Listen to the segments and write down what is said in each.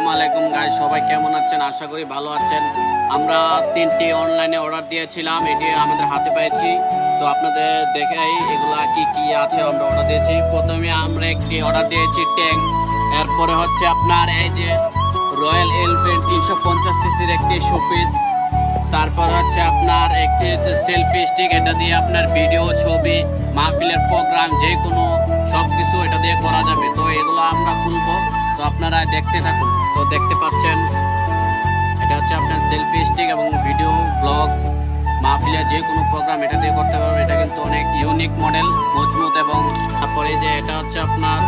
আসসালামু আলাইকুম গাইস সবাই কেমন আছেন? আশা করি ভালো আছেন। আমরা তিনটি অনলাইনে অর্ডার দিয়েছিলাম, এটি আমাদের হাতে পেয়েছি। তো আপনাদের দেখাই এগুলা কি কি আছে, আমরা অর্ডার দিয়েছি। প্রথমে আমরা একটি অর্ডার দিয়েছি ট্যাঙ্ক এরপরে হচ্ছে আপনার এই যে রয়্যাল এলফেন্ট তিনশো পঞ্চাশ সিসির একটি শোপিস। তারপর হচ্ছে আপনার একটি সেলফি স্টিক এটা দিয়ে আপনার ভিডিও, ছবি, মাহফিলের প্রোগ্রাম যে কোনো সব কিছু এটা দিয়ে করা যাবে। তো এগুলো আমরা খুলবো। দেখতে থাকুন। তো দেখতে পাচ্ছেন, এটা হচ্ছে আপনার সেলফি স্টিক এবং ভিডিও ব্লগ মাহফিলের যে কোনো প্রোগ্রাম এটা দিয়ে করতে পারবেন। এটা কিন্তু অনেক ইউনিক মডেল মজবুত এবং তারপরে যে এটা হচ্ছে আপনার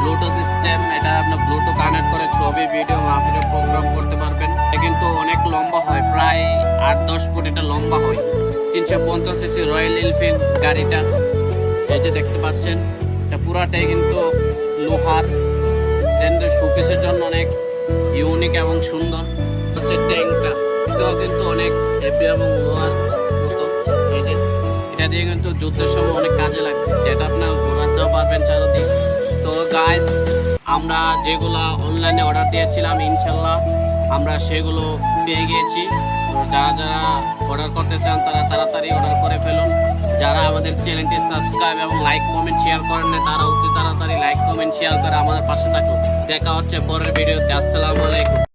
ব্লুটুথ সিস্টেম এটা আপনার ব্লুটুথ কানেক্ট করে ছবি ভিডিও মাহফিলের প্রোগ্রাম করতে পারবেন। এটা কিন্তু অনেক লম্বা হয়, প্রায় আট, দশ ফুট এটা লম্বা হয়। তিনশো পঞ্চাশ সিসি রয়্যাল এনফিল্ড গাড়িটা। এই যে দেখতে পাচ্ছেন, এটা পুরাটাই কিন্তু লোহার কিন্তু শোকেসের জন্য অনেক ইউনিক এবং সুন্দর। হচ্ছে ট্যাঙ্কটা এটাও কিন্তু অনেক হেভি এবং লোহার মতো। এই যে, এটা দিয়ে কিন্তু যুদ্ধের সময় অনেক কাজে লাগে। যেটা আপনার ঘোরাতেও পারবেন চারদিক। তো গাইস আমরা যেগুলা অনলাইনে অর্ডার দিয়েছিলাম ইনশাল্লাহ আমরা সেগুলো পেয়ে গিয়েছি। যারা যারা অর্ডার করতে চান, তারা তাড়াতাড়ি অর্ডার আমাদের চ্যানেলটি সাবস্ক্রাইব এবং লাইক, কমেন্ট শেয়ার করেন না, তারা অতি তাড়াতাড়ি লাইক, কমেন্ট শেয়ার করে আমাদের পাশে থাকুন। দেখা হচ্ছে পরের ভিডিওতে। আসসালামু আলাইকুম।